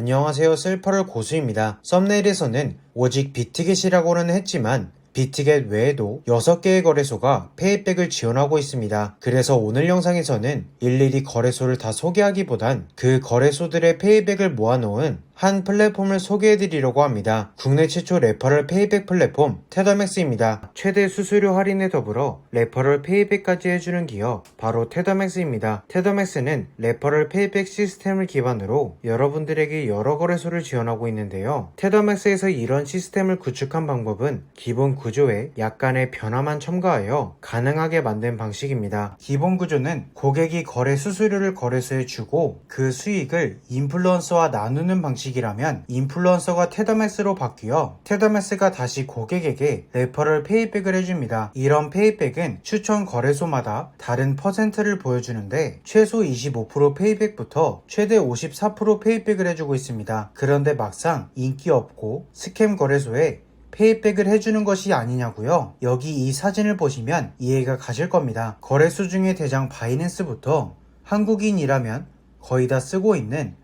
안녕하세요 셀퍼럴 고수입니다. 썸네일에서는 오직 비트겟이라고는 했지만 비트겟 외에도 6개의 거래소가 페이백을 지원하고 있습니다. 그래서 오늘 영상에서는 일일이 거래소를 다 소개하기보단 그 거래소들의 페이백을 모아놓은 한 플랫폼을 소개해드리려고 합니다. 국내 최초 레퍼럴 페이백 플랫폼 테더맥스입니다. 최대 수수료 할인에 더불어 레퍼럴 페이백까지 해주는 기업 바로 테더맥스입니다. 테더맥스는 레퍼럴 페이백 시스템을 기반으로 여러분들에게 여러 거래소를 지원하고 있는데요. 테더맥스에서 이런 시스템을 구축한 방법은 기본 구조에 약간의 변화만 첨가하여 가능하게 만든 방식입니다. 기본 구조는 고객이 거래 수수료를 거래소에 주고 그 수익을 인플루언서와 나누는 방식 이라면 인플루언서가 테더맥스로 바뀌어 테더맥스가 다시 고객에게 레퍼럴 페이백을 해줍니다. 이런 페이백은 추천 거래소마다 다른 퍼센트를 보여주는데 최소 25% 페이백부터 최대 54% 페이백을 해주고 있습니다. 그런데 막상 인기 없고 스캠 거래소에 페이백을 해주는 것이 아니냐고요? 여기 이 사진을 보시면 이해가 가실 겁니다. 거래소 중에 대장 바이낸스부터 한국인이라면 거의 다 쓰고 있는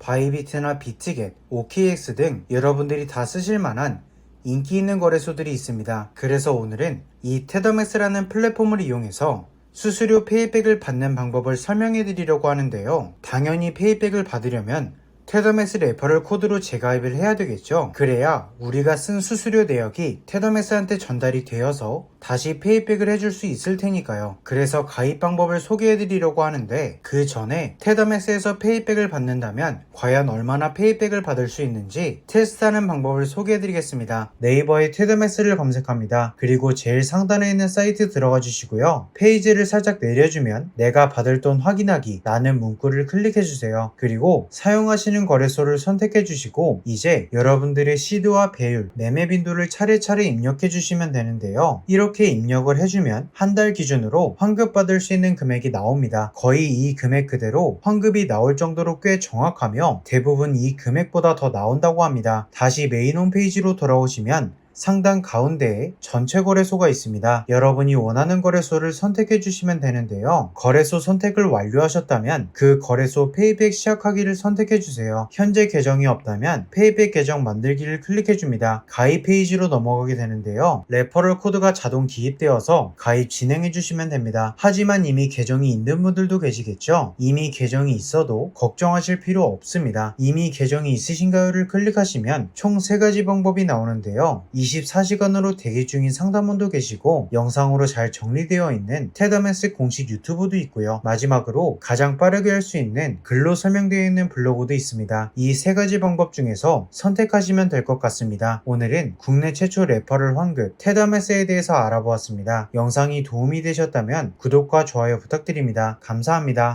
바이비트나 비트겟, OKX 등 여러분들이 다 쓰실 만한 인기 있는 거래소들이 있습니다. 그래서 오늘은 이 테더맥스라는 플랫폼을 이용해서 수수료 페이백을 받는 방법을 설명해 드리려고 하는데요. 당연히 페이백을 받으려면 테더맥스 레퍼럴 코드로 재가입을 해야 되겠죠. 그래야 우리가 쓴 수수료 내역이 테더맥스한테 전달이 되어서 다시 페이백을 해줄 수 있을 테니까요. 그래서 가입 방법을 소개해 드리려고 하는데 그 전에 테더맥스에서 페이백을 받는다면 과연 얼마나 페이백을 받을 수 있는지 테스트하는 방법을 소개해 드리겠습니다. 네이버에 테더맥스를 검색합니다. 그리고 제일 상단에 있는 사이트 들어가 주시고요. 페이지를 살짝 내려주면 내가 받을 돈 확인하기 라는 문구를 클릭해 주세요. 그리고 사용하시는 거래소를 선택해 주시고 이제 여러분들의 시드와 배율, 매매 빈도를 차례차례 입력해 주시면 되는데요. 이렇게 입력을 해주면 한 달 기준으로 환급 받을 수 있는 금액이 나옵니다. 거의 이 금액 그대로 환급이 나올 정도로 꽤 정확하며 대부분 이 금액보다 더 나온다고 합니다. 다시 메인 홈페이지로 돌아오시면 상단 가운데에 전체 거래소가 있습니다. 여러분이 원하는 거래소를 선택해 주시면 되는데요. 거래소 선택을 완료하셨다면 그 거래소 페이백 시작하기를 선택해 주세요. 현재 계정이 없다면 페이백 계정 만들기를 클릭해 줍니다. 가입 페이지로 넘어가게 되는데요. 레퍼럴 코드가 자동 기입되어서 가입 진행해 주시면 됩니다. 하지만 이미 계정이 있는 분들도 계시겠죠? 이미 계정이 있어도 걱정하실 필요 없습니다. 이미 계정이 있으신가요를 클릭하시면 총 3가지 방법이 나오는데요. 24시간으로 대기 중인 상담원도 계시고 영상으로 잘 정리되어 있는 테더맨스 공식 유튜브도 있고요. 마지막으로 가장 빠르게 할 수 있는 글로 설명되어 있는 블로그도 있습니다. 이 세 가지 방법 중에서 선택하시면 될 것 같습니다. 오늘은 국내 최초 레퍼럴 환급 테더맨스에 대해서 알아보았습니다. 영상이 도움이 되셨다면 구독과 좋아요 부탁드립니다. 감사합니다.